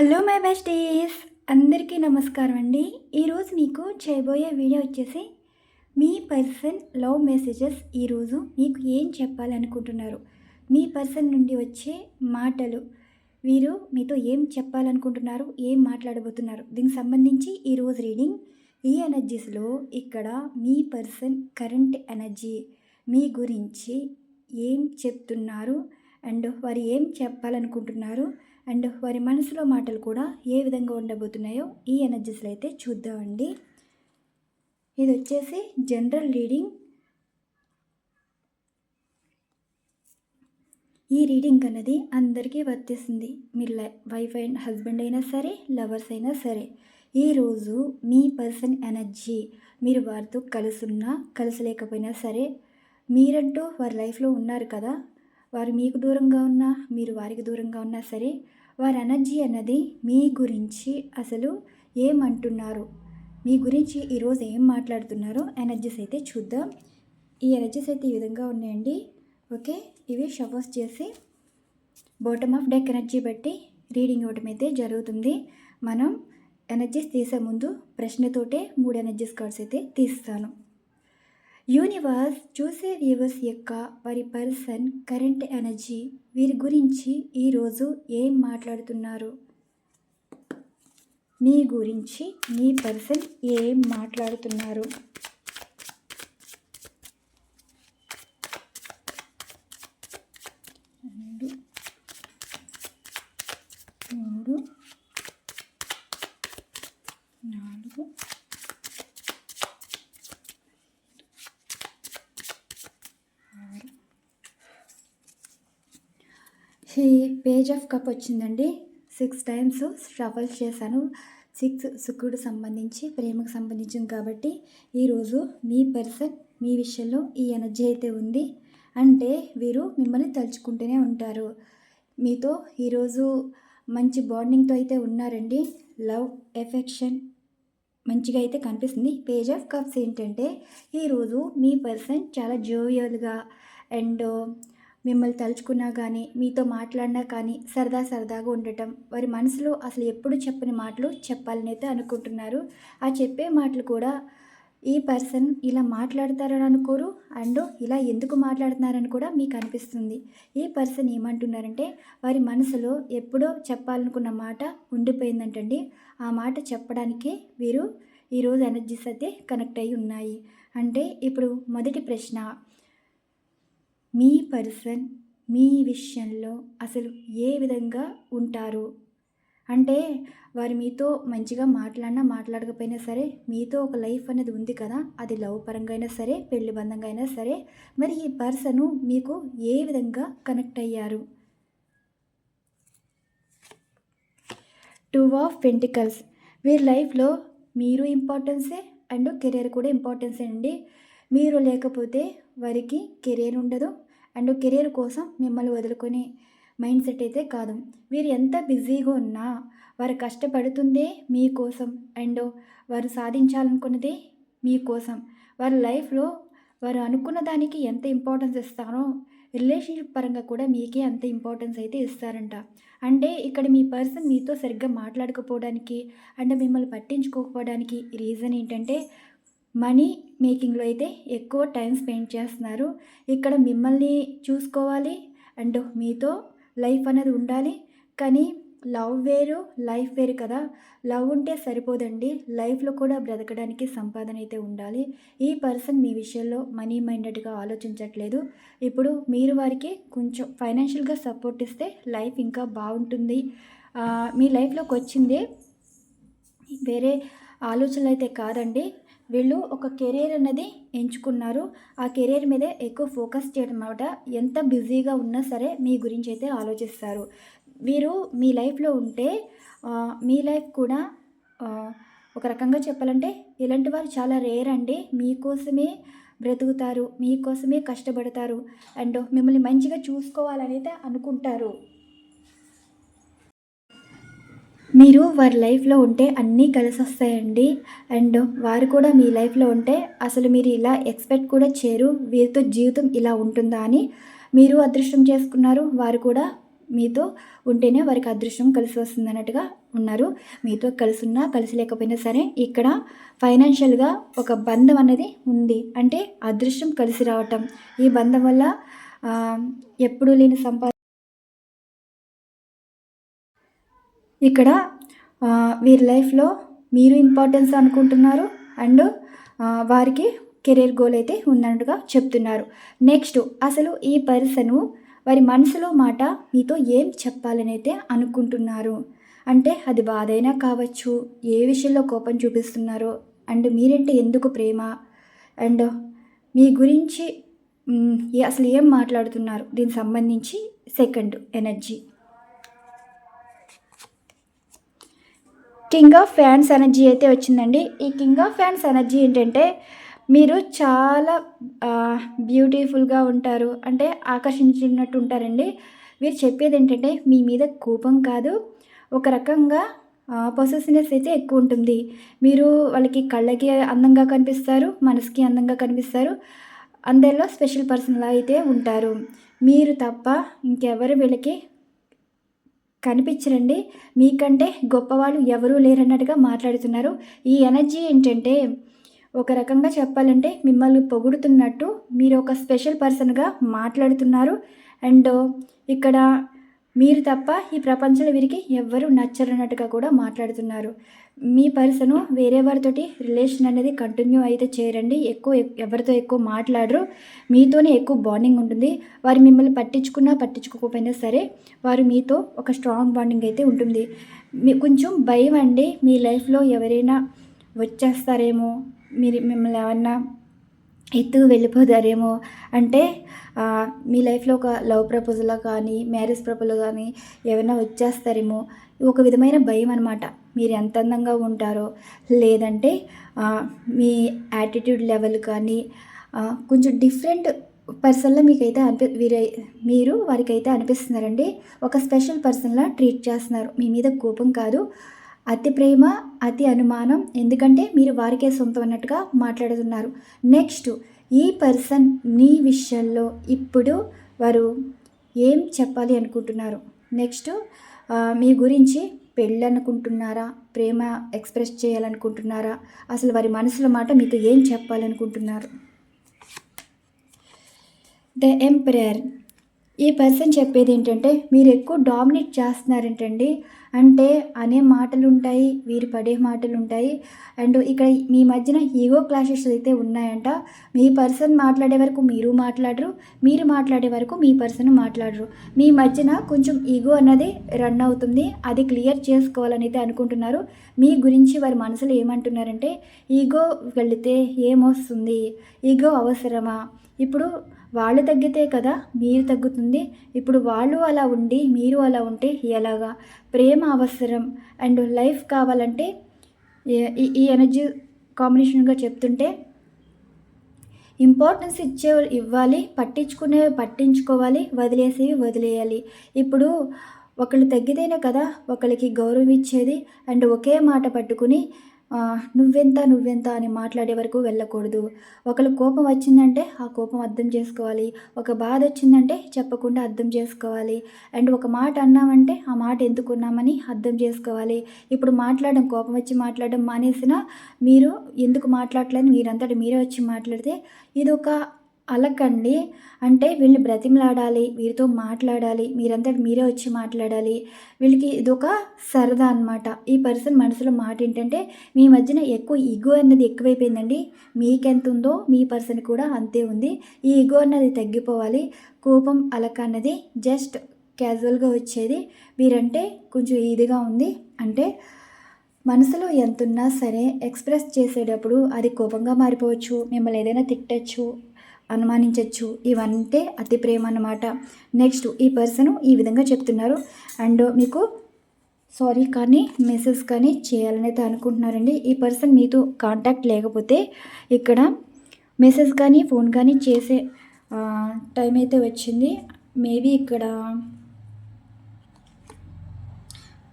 Hello my besties అందరికీ నమస్కారం అండి. ఈరోజు మీకు చేయబోయే వీడియో వచ్చేసి మీ పర్సన్ లవ్ మెసేజెస్ ఈరోజు మీకు ఏం చెప్పాలనుకుంటున్నారు? మీ పర్సన్ నుండి వచ్చే మాటలు వీరు మీతో ఏం చెప్పాలనుకుంటున్నారు? ఏం మాట్లాడబోతున్నారు? దీనికి సంబంధించి ఈరోజు రీడింగ్ ఈ ఎనర్జీస్లో ఇక్కడ మీ పర్సన్ కరెంట్ ఎనర్జీ మీ గురించి ఏం చెప్తున్నారు? అండ్ వారు ఏం చెప్పాలనుకుంటున్నారు? అండ్ వారి మనసులో మాటలు కూడా ఏ విధంగా ఉండబోతున్నాయో ఈ ఎనర్జీస్లో అయితే చూద్దామండి. ఇది వచ్చేసి జనరల్ రీడింగ్. ఈ రీడింగ్ అన్నది అందరికీ వర్తిస్తుంది. మీరు వైఫ్ అండ్ హస్బెండ్ అయినా సరే లవర్స్ అయినా సరే ఈరోజు మీ పర్సన్ ఎనర్జీ మీరు వారితో కలుసున్నా కలిసలేకపోయినా సరే మీరంటూ వారి లైఫ్లో ఉన్నారు కదా వారు మీకు దూరంగా ఉన్నా మీరు వారికి దూరంగా ఉన్నా సరే వారి ఎనర్జీ అన్నది మీ గురించి అసలు ఏమంటున్నారు? మీ గురించి ఈరోజు ఏం మాట్లాడుతున్నారో ఎనర్జీస్ అయితే చూద్దాం. ఈ ఎనర్జీస్ అయితే ఈ విధంగా ఉన్నాయండి. ఓకే? ఇవి షఫర్స్ చేసి బాటమ్ ఆఫ్ డెక్ ఎనర్జీ బట్టి రీడింగ్ ఇవ్వడం అయితే జరుగుతుంది. మనం ఎనర్జీస్ తీసే ముందు ప్రశ్నతోటే మూడు ఎనర్జీస్ కార్డ్స్ అయితే తీస్తాను. యూనివర్స్ చూసే వ్యూవర్స్ యొక్క వారి పర్సన్ కరెంట్ ఎనర్జీ వీరి గురించి ఈరోజు ఏం మాట్లాడుతున్నారు? మీ గురించి మీ పర్సన్ ఏం మాట్లాడుతున్నారు రెండు మూడు నాలుగు ఈ పేజ్ ఆఫ్ కప్ వచ్చిందండి. సిక్స్ టైమ్స్ షఫల్ చేశాను. సిక్స్ శుక్రుడు సంబంధించి ప్రేమకు సంబంధించింది కాబట్టి ఈరోజు మీ పర్సన్ మీ విషయంలో ఈ ఎనర్జీ అయితే ఉంది. అంటే వీరు మిమ్మల్ని తలుచుకుంటూనే ఉంటారు. మీతో ఈరోజు మంచి బాండింగ్తో అయితే ఉన్నారండి. లవ్ ఎఫెక్షన్ మంచిగా అయితే కనిపిస్తుంది. పేజ్ ఆఫ్ కప్స్ ఏంటంటే ఈరోజు మీ పర్సన్ చాలా జోవియల్గా అండ్ మిమ్మల్ని తలుచుకున్నా కానీ మీతో మాట్లాడినా కానీ సరదా సరదాగా ఉండటం వారి మనసులో అసలు ఎప్పుడు చెప్పని మాటలు చెప్పాలని అయితే అనుకుంటున్నారు. ఆ చెప్పే మాటలు కూడా ఈ పర్సన్ ఇలా మాట్లాడతారని అనుకోరు అండ్ ఇలా ఎందుకు మాట్లాడుతున్నారని కూడా మీకు అనిపిస్తుంది. ఈ పర్సన్ ఏమంటున్నారంటే వారి మనసులో ఎప్పుడో చెప్పాలనుకున్న మాట ఉండిపోయిందంటండి. ఆ మాట చెప్పడానికే వీరు ఈరోజు ఎనర్జీస్ అయితే కనెక్ట్ అయి ఉన్నాయి. అంటే ఇప్పుడు మొదటి ప్రశ్న మీ పర్సన్ మీ విషయంలో అసలు ఏ విధంగా ఉంటారు? అంటే వారు మీతో మంచిగా మాట్లాడినా మాట్లాడకపోయినా సరే మీతో ఒక లైఫ్ అనేది ఉంది కదా అది లవ్ పరంగా అయినా సరే పెళ్ళి బంధంగా అయినా సరే మరి ఈ పర్సను మీకు ఏ విధంగా కనెక్ట్ అయ్యారు? టూ ఆఫ్ పెంటికల్స్ వీరి లైఫ్లో మీరు ఇంపార్టెన్సే అండ్ కెరీర్ కూడా ఇంపార్టెన్సే అండి. మీరు లేకపోతే వారికి కెరీర్ ఉండదు. అండ్ కెరీర్ కోసం మిమ్మల్ని వదులుకునే మైండ్ సెట్ అయితే కాదు. వీరు ఎంత బిజీగా ఉన్నా వారు కష్టపడుతుందే మీకోసం అండ్ వారు సాధించాలనుకున్నదే మీకోసం వారి లైఫ్లో వారు అనుకున్న దానికి ఎంత ఇంపార్టెన్స్ ఇస్తారో రిలేషన్షిప్ పరంగా కూడా మీకే అంత ఇంపార్టెన్స్ అయితే ఇస్తారంట. అంటే ఇక్కడ మీ పర్సన్ మీతో సరిగ్గా మాట్లాడకపోవడానికి అండ్ మిమ్మల్ని పట్టించుకోకపోవడానికి రీజన్ ఏంటంటే మనీ మేకింగ్లో అయితే ఎక్కువ టైం స్పెండ్ చేస్తున్నారు. ఇక్కడ మిమ్మల్ని చూసుకోవాలి అండ్ మీతో లైఫ్ అనేది ఉండాలి. కానీ లవ్ వేరు లైఫ్ వేరు కదా. లవ్ ఉంటే సరిపోదండి. లైఫ్లో కూడా బ్రతకడానికి సంపాదన అయితే ఉండాలి. ఈ పర్సన్ మీ విషయంలో మనీ మైండెడ్గా ఆలోచించట్లేదు. ఇప్పుడు మీరు వారికి కొంచెం ఫైనాన్షియల్గా సపోర్ట్ ఇస్తే లైఫ్ ఇంకా బాగుంటుంది. మీ లైఫ్లోకి వచ్చింది వేరే ఆలోచనలు అయితే కాదండి. వీళ్ళు ఒక కెరీర్ అనేది ఎంచుకున్నారు. ఆ కెరీర్ మీదే ఎక్కువ ఫోకస్ చేయడం అనమాట ఎంత బిజీగా ఉన్నా సరే మీ గురించి అయితే ఆలోచిస్తారు. వీరు మీ లైఫ్లో ఉంటే మీ లైఫ్ కూడా ఒక రకంగా చెప్పాలంటే ఇలాంటి వారు చాలా రేర్ అండి. మీకోసమే బ్రతుకుతారు మీకోసమే కష్టపడతారు అండ్ మిమ్మల్ని మంచిగా చూసుకోవాలని అయితే అనుకుంటారు. మీరు వారి లైఫ్లో ఉంటే అన్నీ కలిసి వస్తాయండి అండ్ వారు కూడా మీ లైఫ్లో ఉంటే అసలు మీరు ఇలా ఎక్స్పెక్ట్ కూడా చేయరు. వీరితో జీవితం ఇలా ఉంటుందా అని మీరు అదృష్టం చేసుకున్నారు. వారు కూడా మీతో ఉంటేనే వారికి అదృష్టం కలిసి వస్తుంది అన్నట్టుగా ఉన్నారు. మీతో కలిసి ఉన్నా కలిసి లేకపోయినా సరే ఇక్కడ ఫైనాన్షియల్గా ఒక బంధం అనేది ఉంది. అంటే అదృష్టం కలిసి రావటం. ఈ బంధం వల్ల ఎప్పుడూ లేని సంపాద ఇక్కడ వీరి లైఫ్లో మీరు ఇంపార్టెన్స్ అనుకుంటున్నారు అండ్ వారికి కెరీర్ గోల్ అయితే ఉన్నట్టుగా చెప్తున్నారు. నెక్స్ట్ అసలు ఈ పర్సను వారి మనసులో మాట మీతో ఏం చెప్పాలని అయితే అనుకుంటున్నారు? అంటే అది బాధైనా కావచ్చు ఏ విషయంలో కోపం చూపిస్తున్నారో అండ్ మీరంటే ఎందుకు ప్రేమ? అండ్ మీ గురించి అసలు ఏం మాట్లాడుతున్నారు? దీనికి సంబంధించి second energy king of fans energy అయితే వచ్చిందండి. ఈ కింగ్ ఆఫ్ ఫ్యాన్స్ ఎనర్జీ ఏంటంటే మీరు చాలా బ్యూటిఫుల్గా ఉంటారు అంటే ఆకర్షించినట్టు ఉంటారండి. వీరు చెప్పేది ఏంటంటే మీ మీద కోపం కాదు. ఒక రకంగా పొసెసినెస్ అయితే ఎక్కువ ఉంటుంది. మీరు వాళ్ళకి కళ్ళకి అందంగా కనిపిస్తారు మనసుకి అందంగా కనిపిస్తారు. అందరిలో స్పెషల్ పర్సన్లా అయితే ఉంటారు. మీరు తప్ప ఇంకెవరు వీళ్ళకి కనిపించరండి. మీకంటే గొప్పవాళ్ళు ఎవరూ లేరన్నట్టుగా మాట్లాడుతున్నారు. ఈ ఎనర్జీ ఏంటంటే ఒక రకంగా చెప్పాలంటే మిమ్మల్ని పొగుడుతున్నట్టు మీరు ఒక స్పెషల్ పర్సన్గా మాట్లాడుతున్నారు. అండ్ ఇక్కడ మీరు తప్ప ఈ ప్రపంచంలో వీరికి ఎవ్వరూ నచ్చరన్నట్టుగా కూడా మాట్లాడుతున్నారు. మీ పర్సను వేరే వారితోటి రిలేషన్ అనేది కంటిన్యూ అయితే చేయరండి ఎక్కువ ఎవరితో ఎక్కువ మాట్లాడరు. మీతోనే ఎక్కువ బాండింగ్ ఉంటుంది. వారు మిమ్మల్ని పట్టించుకున్నా పట్టించుకోకపోయినా సరే వారు మీతో ఒక స్ట్రాంగ్ బాండింగ్ అయితే ఉంటుంది. మీ కొంచెం భయం అండి. మీ లైఫ్లో ఎవరైనా వచ్చేస్తారేమో మీరు మిమ్మల్ని ఏమన్నా ఎత్తుకు వెళ్ళిపోతారేమో అంటే మీ లైఫ్లో ఒక లవ్ ప్రపోజల్ కానీ మ్యారేజ్ ప్రపోజల్ కానీ ఏమైనా వచ్చేస్తారేమో? ఒక విధమైన భయం అనమాట మీరు ఎంత అందంగా ఉంటారో లేదంటే మీ యాటిట్యూడ్ లెవెల్ కానీ కొంచెం డిఫరెంట్ పర్సన్లో మీకైతే అనిపి వీరే మీరు వారికైతే అనిపిస్తున్నారండి. ఒక స్పెషల్ పర్సన్లా ట్రీట్ చేస్తున్నారు. మీ మీద కోపం కాదు. అతి ప్రేమ అతి అనుమానం. ఎందుకంటే మీరు వారికే సొంతం అన్నట్టుగా మాట్లాడుతున్నారు. నెక్స్ట్ ఈ పర్సన్ నీ విషయంలో ఇప్పుడు వారు ఏం చెప్పాలి అనుకుంటున్నారు? నెక్స్ట్ మీ గురించి పెళ్ళి అనుకుంటున్నారా ప్రేమ ఎక్స్ప్రెస్ చేయాలనుకుంటున్నారా? అసలు వారి మనసులో మాట మీతో ఏం చెప్పాలనుకుంటున్నారు? The emperor. ఈ పర్సన్ చెప్పేది ఏంటంటే మీరు ఎక్కువ డామినేట్ చేస్తున్నారంటండి. అంటే అనే మాటలు ఉంటాయి వీరు పడే మాటలు ఉంటాయి అండ్ ఇక్కడ మీ మధ్యన ఈగో క్లాషెస్ అయితే ఉన్నాయంట. మీ పర్సన్ మాట్లాడే వరకు మీరు మాట్లాడరు మీరు మాట్లాడే వరకు మీ పర్సన్ మాట్లాడరు. మీ మధ్యన కొంచెం ఈగో అన్నది రన్ అవుతుంది. అది క్లియర్ చేసుకోవాలని అయితే అనుకుంటున్నారు. మీ గురించి వారి మనసులో ఏమంటున్నారంటే ఈగో వెళితే ఏమొస్తుంది? ఈగో అవసరమా? ఇప్పుడు వాళ్ళు తగ్గితే కదా మీరు తగ్గుతుంది. ఇప్పుడు వాళ్ళు అలా ఉండి మీరు అలా ఉంటే ఎలాగా? ప్రేమ అవసరం. అండ్ లైఫ్ కావాలంటే ఈ ఈ ఎనర్జీ కాంబినేషన్గా చెప్తుంటే ఇంపార్టెన్స్ ఇచ్చే ఇవ్వాలి పట్టించుకునేవి పట్టించుకోవాలి వదిలేసేవి వదిలేయాలి. ఇప్పుడు ఒకళ్ళు తగ్గితేనే కదా ఒకరికి గౌరవం ఇచ్చేది. అండ్ ఒకే మాట పట్టుకుని నువ్వెంత నువ్వెంత అని మాట్లాడే వరకు వెళ్ళకూడదు. ఒకళ్ళు కోపం వచ్చిందంటే ఆ కోపం అర్థం చేసుకోవాలి. ఒక బాధ వచ్చిందంటే చెప్పకుండా అర్థం చేసుకోవాలి. అండ్ ఒక మాట అన్నామంటే ఆ మాట ఎందుకున్నామని అర్థం చేసుకోవాలి. ఇప్పుడు మాట్లాడడం కోపం వచ్చి మాట్లాడడం మానేసిన మీరు ఎందుకు మాట్లాడలేని మీరంతటి మీరే వచ్చి మాట్లాడితే ఇది ఒక అలకండి. అంటే వీళ్ళని బ్రతిమలాడాలి వీరితో మాట్లాడాలి మీరంతటి మీరే వచ్చి మాట్లాడాలి. వీళ్ళకి ఇదొక సరదా అనమాట ఈ పర్సన్ మనసులో మాట ఏంటంటే మీ మధ్యన ఎక్కువ ఈగో అన్నది ఎక్కువైపోయిందండి. మీకెంత ఉందో మీ పర్సన్ కూడా అంతే ఉంది. ఈ ఈగో అన్నది తగ్గిపోవాలి. కోపం అలక అన్నది జస్ట్ క్యాజువల్గా వచ్చేది. మీరంటే కొంచెం ఇదిగా ఉంది. అంటే మనసులో ఎంతున్నా సరే ఎక్స్ప్రెస్ చేసేటప్పుడు అది కోపంగా మారిపోవచ్చు. మిమ్మల్ని ఏదైనా తిట్టచ్చు. అనుమానించవచ్చు ఇవంటే అతి ప్రేమ అన్నమాట. నెక్స్ట్ ఈ పర్సన్ ఈ విధంగా చెప్తున్నారు. అండ్ మీకు సారీ కానీ మెసేజ్ కానీ చేయాలని అయితే అనుకుంటున్నారండి. ఈ పర్సన్ మీతో కాంటాక్ట్ లేకపోతే ఇక్కడ మెసేజ్ కానీ ఫోన్ కానీ చేసే టైం అయితే వచ్చింది. మేబీ ఇక్కడ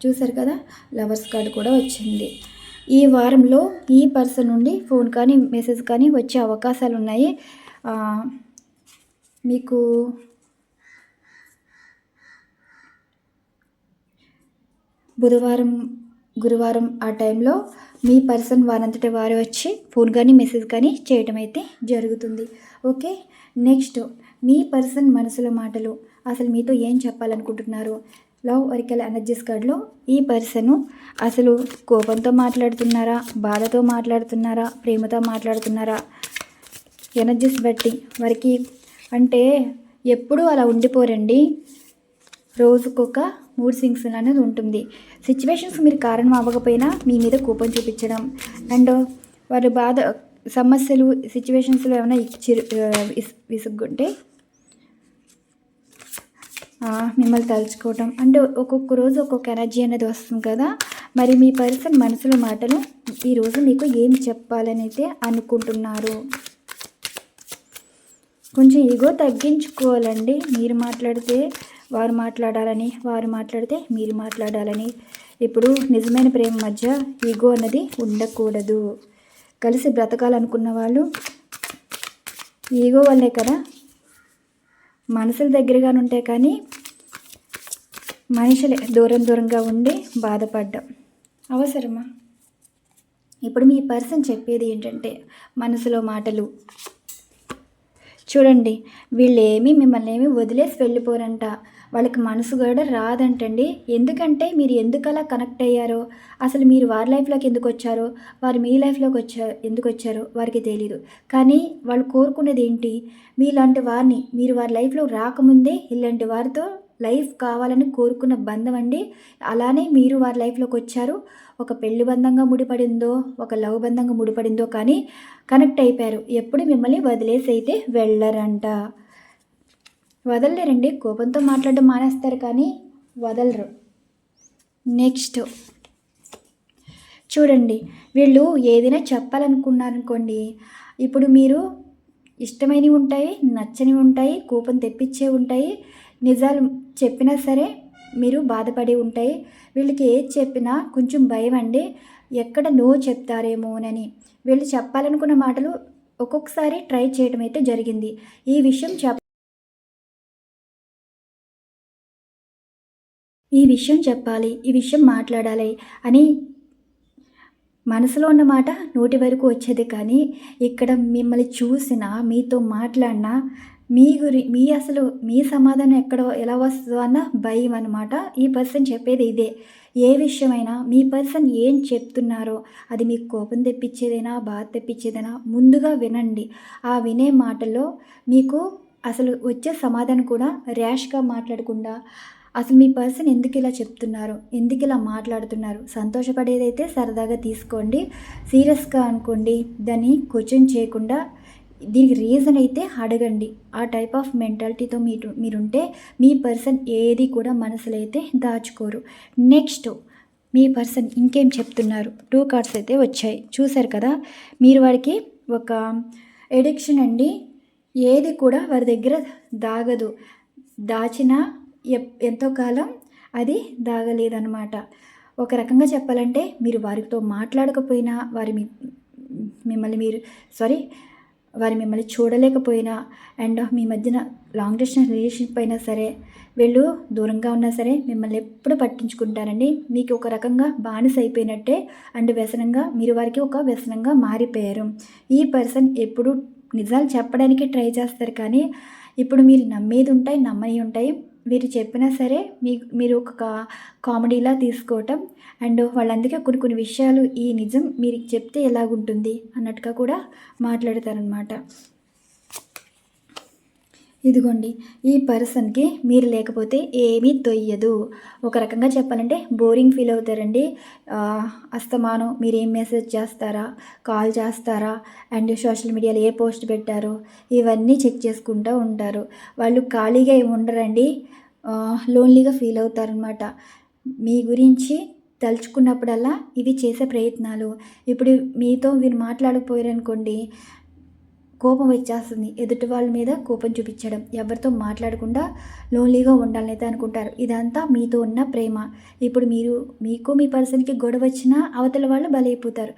చూసారు కదా లవర్స్ కార్డు కూడా వచ్చింది. ఈ వారంలో ఈ పర్సన్ నుండి ఫోన్ కానీ మెసేజ్ కానీ వచ్చే అవకాశాలు ఉన్నాయి మీకు బుధవారం గురువారం ఆ టైంలో మీ పర్సన్ వారంతటి వారు వచ్చి ఫోన్ కానీ మెసేజ్ కానీ చేయటం అయితే జరుగుతుంది. ఓకే? నెక్స్ట్ మీ పర్సన్ మనసులో మాటలు అసలు మీతో ఏం చెప్పాలనుకుంటున్నారు? లవ్ ఒరికల్ ఎనర్జీస్ కార్డ్లో ఈ పర్సన్ అసలు కోపంతో మాట్లాడుతున్నారా? బాధతో మాట్లాడుతున్నారా? ప్రేమతో మాట్లాడుతున్నారా? ఎనర్జీస్ బట్టి వారికి అంటే ఎప్పుడూ అలా ఉండిపోరండి. రోజుకొక మూడ్ సింగ్స్ అనేది ఉంటుంది. సిచ్యువేషన్స్ మీరు కారణం అవ్వకపోయినా మీ మీద కోపం చూపించడం. అండ్ వారి బాధ సమస్యలు సిచ్యువేషన్స్లో ఏమైనా ఇచ్చి విసుగ్గుంటే మిమ్మల్ని తలుచుకోవటం. అంటే ఒక్కొక్క రోజు ఒక్కొక్క ఎనర్జీ అనేది వస్తుంది కదా. మరి మీ పర్సన్ మనసులో మాటలు ఈరోజు మీకు ఏం చెప్పాలని అయితే అనుకుంటున్నారు? కొంచెం ఈగో తగ్గించుకోవాలండి. మీరు మాట్లాడితే వారు మాట్లాడాలని వారు మాట్లాడితే మీరు మాట్లాడాలని. ఇప్పుడు నిజమైన ప్రేమ మధ్య ఈగో అన్నది ఉండకూడదు. కలిసి బ్రతకాలనుకున్న వాళ్ళు ఈగో వల్లే కదా మనసులు దగ్గరగానే ఉంటాయి కానీ మనుషులే దూరం దూరంగా ఉండి బాధపడ్డం అవసరమా? ఇప్పుడు మీ పర్సన్ చెప్పేది ఏంటంటే మనసులో మాటలు. చూడండి వీళ్ళేమి మిమ్మల్ని ఏమి వదిలేసి వెళ్ళిపోరంట. వాళ్ళకి మనసు కూడా రాదంటండి. ఎందుకంటే మీరు ఎందుకు అలా కనెక్ట్ అయ్యారో? అసలు మీరు వారి లైఫ్లోకి ఎందుకు వచ్చారో? వారు మీ లైఫ్లోకి వచ్చారు ఎందుకు వచ్చారో వారికి తెలియదు కానీ వాళ్ళు కోరుకునేది ఏంటి మీలాంటి వారిని మీరు వారి లైఫ్లో రాకముందే ఇలాంటి వారితో లైఫ్ కావాలని కోరుకున్న బంధం అండి. అలానే మీరు వారి లైఫ్లోకి వచ్చారు. ఒక పెళ్ళి బంధంగా ముడిపడిందో ఒక లవ్ బంధంగా ముడిపడిందో కానీ కనెక్ట్ అయిపోయారు. ఎప్పుడు మిమ్మల్ని వదిలేసి అయితే వెళ్ళరంట. వదలలేరండి. కోపంతో మాట్లాడడం మానేస్తారు కానీ వదలరు. నెక్స్ట్. చూడండి వీళ్ళు ఏదైనా చెప్పాలనుకున్నారనుకోండి ఇప్పుడు మీరు ఇష్టమైనవి ఉంటాయి నచ్చనివి ఉంటాయి కోపం తెప్పించే ఉంటాయి నిజాలు చెప్పినా సరే మీరు బాధపడి ఉంటాయి. వీళ్ళకి ఏది చెప్పినా కొంచెం భయం అండి. ఎక్కడ నో చెప్తారేమోనని. వీళ్ళు చెప్పాలనుకున్న మాటలు ఒక్కొక్కసారి ట్రై చేయడం అయితే జరిగింది. ఈ విషయం చెప్ ఈ విషయం చెప్పాలి. ఈ విషయం మాట్లాడాలి అని మనసులో ఉన్న మాట నోటి వరకు వచ్చేది కానీ ఇక్కడ మిమ్మల్ని చూసినా మీతో మాట్లాడినా మీ గురి మీ అసలు మీ సమాధానం ఎక్కడో ఎలా వస్తుందో అన్న భయం అనమాట ఈ పర్సన్ చెప్పేది ఇదే. ఏ విషయమైనా మీ పర్సన్ ఏం చెప్తున్నారో అది మీకు కోపం తెప్పించేదైనా బాధ తెప్పించేదైనా ముందుగా వినండి. ఆ వినే మాటల్లో మీకు అసలు వచ్చే సమాధానం కూడా ర్యాష్గా మాట్లాడకుండా అసలు మీ పర్సన్ ఎందుకు ఇలా చెప్తున్నారు ఎందుకు ఇలా మాట్లాడుతున్నారు సంతోషపడేదైతే సరదాగా తీసుకోండి సీరియస్గా అనుకోండి దాన్ని క్వశ్చన్ చేయకుండా దీనికి రీజన్ అయితే అడగండి. ఆ టైప్ ఆఫ్ మెంటాలిటీతో మీరు మీరుంటే మీ పర్సన్ ఏది కూడా మనసులో అయితే దాచుకోరు. నెక్స్ట్ మీ పర్సన్ ఇంకేం చెప్తున్నారు? టూ కార్డ్స్ అయితే వచ్చాయి. చూశారు కదా? మీరు వాడికి ఒక ఎడిక్షన్ అండి. ఏది కూడా వారి దగ్గర దాగదు. దాచిన ఎప్- ఎంతో కాలం అది దాగలేదన్నమాట. ఒక రకంగా చెప్పాలంటే మీరు వారితో మాట్లాడకపోయినా వారి మీ మిమ్మల్ని మీరు సారీ వారు మిమ్మల్ని చూడలేకపోయినా అండ్ మీ మధ్యన లాంగ్ డిస్టెన్స్ రిలేషన్షిప్ అయినా సరే వీళ్ళు దూరంగా ఉన్నా సరే మిమ్మల్ని ఎప్పుడు పట్టించుకుంటారండి. మీకు ఒక రకంగా బానిస అయిపోయినట్టే అండ్ వ్యసనంగా మీరు వారికి ఒక వ్యసనంగా మారిపోయారు. ఈ పర్సన్ ఎప్పుడు నిజాలు చెప్పడానికి ట్రై చేస్తారు కానీ ఇప్పుడు మీరు నమ్మేది ఉంటాయి నమ్మని ఉంటాయి. వీరు చెప్పినా సరే మీ మీరు ఒక కామెడీలా తీసుకోవటం అండ్ వాళ్ళందుకే కొన్ని కొన్ని విషయాలు ఈ నిజం మీరు చెప్తే ఎలాగుంటుంది అన్నట్టుగా కూడా మాట్లాడతారనమాట ఇదిగోండి ఈ పర్సన్కి మీరు లేకపోతే ఏమీ తొయ్యదు. ఒక రకంగా చెప్పాలంటే బోరింగ్ ఫీల్ అవుతారండి. అస్తమానం మీరు ఏం మెసేజ్ చేస్తారా కాల్ చేస్తారా అండ్ సోషల్ మీడియాలో ఏ పోస్ట్ పెట్టారు ఇవన్నీ చెక్ చేసుకుంటూ ఉంటారు. వాళ్ళు ఖాళీగా ఏమి ఉండరండి. లోన్లీగా ఫీల్ అవుతారనమాట మీ గురించి తలుచుకున్నప్పుడల్లా ఇవి చేసే ప్రయత్నాలు. ఇప్పుడు మీతో వీరు మాట్లాడకపోయారనుకోండి కోపం వచ్చేస్తుంది. ఎదుటి వాళ్ళ మీద కోపం చూపించడం. ఎవరితో మాట్లాడకుండా లోన్లీగా ఉండాలనైతే అనుకుంటారు. ఇదంతా మీతో ఉన్న ప్రేమ. ఇప్పుడు మీరు మీకు మీ పర్సన్కి గొడవ వచ్చినా అవతల వాళ్ళు బలైపోతారు.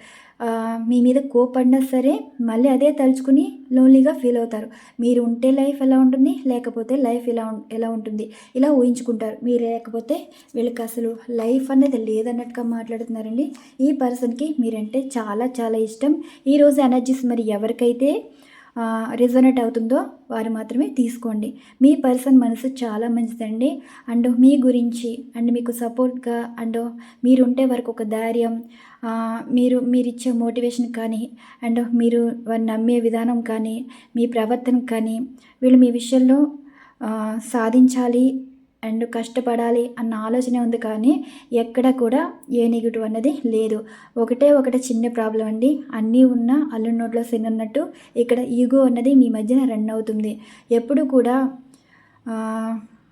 మీ మీద కోపడినా సరే మళ్ళీ అదే తలుచుకుని లోన్లీగా ఫీల్ అవుతారు. మీరు ఉంటే లైఫ్ ఎలా ఉంటుంది? లేకపోతే లైఫ్ ఇలా ఉం- ఎలా ఉంటుంది? ఇలా ఊహించుకుంటారు. మీరు లేకపోతే వీళ్ళకి అసలు లైఫ్ అనేది లేదన్నట్టుగా మాట్లాడుతున్నారండి. ఈ పర్సన్కి మీరంటే చాలా చాలా ఇష్టం. ఈరోజు ఎనర్జీస్ మరి ఎవరికైతే రిజనెట్ అవుతుందో వారు మాత్రమే తీసుకోండి. మీ పర్సన్ మనసు చాలా మంచిదండి. అండ్ మీ గురించి అండ్ మీకు సపోర్ట్గా అండ్ మీరు ఉంటే వారికి ఒక ధైర్యం మీరు మీరు ఇచ్చే మోటివేషన్ కానీ అండ్ మీరు వారిని నమ్మే విధానం కానీ మీ ప్రవర్తన కానీ వీళ్ళు మీ విషయంలో సాధించాలి అండ్ కష్టపడాలి అన్న ఆలోచన ఉంది కానీ ఎక్కడ కూడా ఏ నెగిటివ్ అన్నది లేదు. ఒకటే ఒకటే చిన్న ప్రాబ్లం అండి. అన్నీ ఉన్న అల్లు నోట్లో సిన్నట్టు ఇక్కడ ఈగో అన్నది మీ మధ్యన రన్ అవుతుంది. ఎప్పుడు కూడా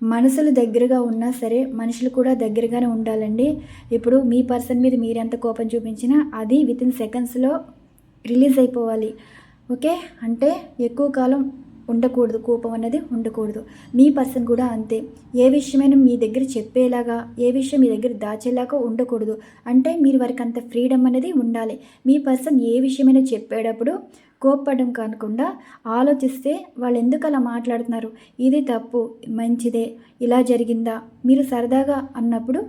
మనసులు దగ్గరగా ఉన్నా సరే మనుషులు కూడా దగ్గరగానే ఉండాలండి. ఇప్పుడు మీ పర్సన్ మీద మీరు ఎంత కోపం చూపించినా అది విత్ ఇన్ సెకండ్స్లో రిలీజ్ అయిపోవాలి. ఓకే? అంటే ఎక్కువ కాలం ఉండకూడదు కోపం అనేది ఉండకూడదు. మీ పర్సన్ కూడా అంతే. ఏ విషయమైనా మీ దగ్గర చెప్పేలాగా ఏ విషయం మీ దగ్గర దాచేలాగా ఉండకూడదు. అంటే మీరు వారికి అంత ఫ్రీడమ్ అనేది ఉండాలి. మీ పర్సన్ ఏ విషయమైనా చెప్పేటప్పుడు కోప్పడం కాకుండా ఆలోచిస్తే వాళ్ళు ఎందుకు అలా మాట్లాడుతున్నారు? ఇది తప్పు మంచిదే ఇలా జరిగిందా? మీరు సరదాగా అన్నప్పుడు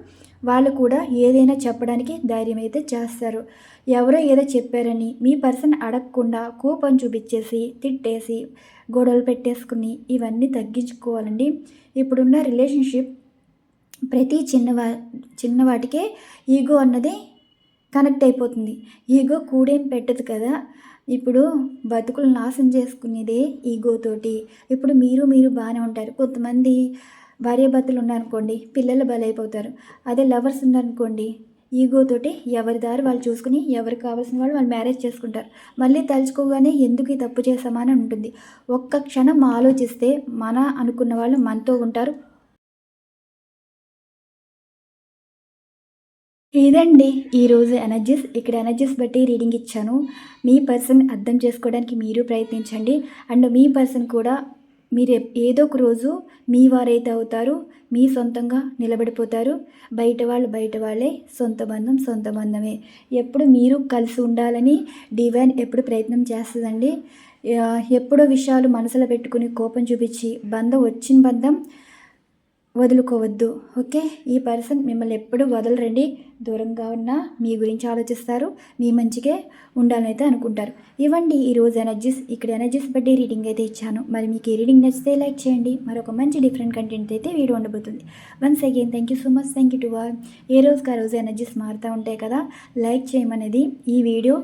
వాళ్ళు కూడా ఏదైనా చెప్పడానికి ధైర్యం అయితే చేస్తారు. ఎవరో ఏదో చెప్పారని మీ పర్సన్ అడగకుండా కోపం చూపించేసి తిట్టేసి గొడవలు పెట్టేసుకుని ఇవన్నీ తగ్గించుకోవాలండి. ఇప్పుడున్న రిలేషన్షిప్ ప్రతి చిన్నవా చిన్నవాటికే ఈగో అన్నది కనెక్ట్ అయిపోతుంది. ఈగో కూడేం పెట్టదు కదా. ఇప్పుడు బతుకులు నాశనం చేసుకునేదే ఈగోతోటి ఇప్పుడు మీరు మీరు బాగానే ఉంటారు. కొంతమంది భార్యాభర్తలు ఉన్నారనుకోండి పిల్లలు బలైపోతారు. అదే లవర్స్ ఉన్నారనుకోండి ఈగోతోటి ఎవరి దారి వాళ్ళు చూసుకుని ఎవరికి కావాల్సిన వాళ్ళు వాళ్ళు మ్యారేజ్ చేసుకుంటారు. మళ్ళీ తలుచుకోగానే ఎందుకు ఈ తప్పు చేసామని అని ఉంటుంది. ఒక్క క్షణం ఆలోచిస్తే మన అనుకున్న వాళ్ళు మనతో ఉంటారు. ఇదండి ఈరోజు ఎనర్జీస్. ఇక్కడ ఎనర్జీస్ బట్టి రీడింగ్ ఇచ్చాను. మీ పర్సన్ అర్థం చేసుకోవడానికి మీరు ప్రయత్నించండి. అండ్ మీ పర్సన్ కూడా మీరు ఏదో ఒక రోజు మీ వారైతే అవుతారు మీ సొంతంగా నిలబడిపోతారు. బయట వాళ్ళు బయట వాళ్ళే సొంత బంధం సొంత బంధమే. ఎప్పుడు మీరు కలిసి ఉండాలని డివైన్ ఎప్పుడు ప్రయత్నం చేస్తుందండి. ఎప్పుడో విషయాలు మనసులో పెట్టుకుని కోపం చూపించి బంధం వచ్చిన బంధం వదులుకోవద్దు. ఓకే? ఈ పర్సన్ మిమ్మల్ని ఎప్పుడు వదలరండి. దూరంగా ఉన్నా మీ గురించి ఆలోచిస్తారు మీ మంచికే ఉండాలనైతే అనుకుంటారు. ఇవ్వండి ఈరోజు ఎనర్జీస్ ఇక్కడ ఎనర్జీస్ బట్టి రీడింగ్ అయితే ఇచ్చాను. మరి మీకు ఈ రీడింగ్ నచ్చితే లైక్ చేయండి. మరొక మంచి డిఫరెంట్ కంటెంట్ అయితే వీడియో ఉండబోతుంది. Once again thank you so much thank you to all ఏ రోజుకి ఆ రోజు ఎనర్జీస్ మారుతూ ఉంటాయి కదా లైక్ చేయమనేది ఈ వీడియో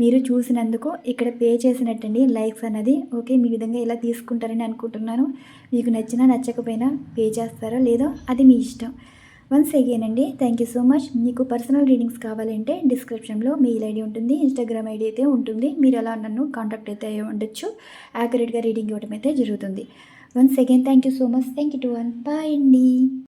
మీరు చూసినందుకు ఇక్కడ పే చేసినట్టండి లైక్స్ అన్నది. ఓకే మీ విధంగా ఇలా తీసుకుంటారని అనుకుంటున్నాను. మీకు నచ్చినా నచ్చకపోయినా పే చేస్తారో లేదో అది మీ ఇష్టం. వన్స్ అగైన్ అండి థ్యాంక్ యూ సో మచ్ మీకు పర్సనల్ రీడింగ్స్ కావాలంటే డిస్క్రిప్షన్లో మెయిల్ ఐడి ఉంటుంది ఇన్స్టాగ్రామ్ ఐడి అయితే ఉంటుంది. మీరు అలా నన్ను కాంటాక్ట్ అయితే ఉండొచ్చు. యాక్యురేట్గా రీడింగ్ ఇవ్వడం అయితే జరుగుతుంది. Once again thank you so much thank you to one bye అండి.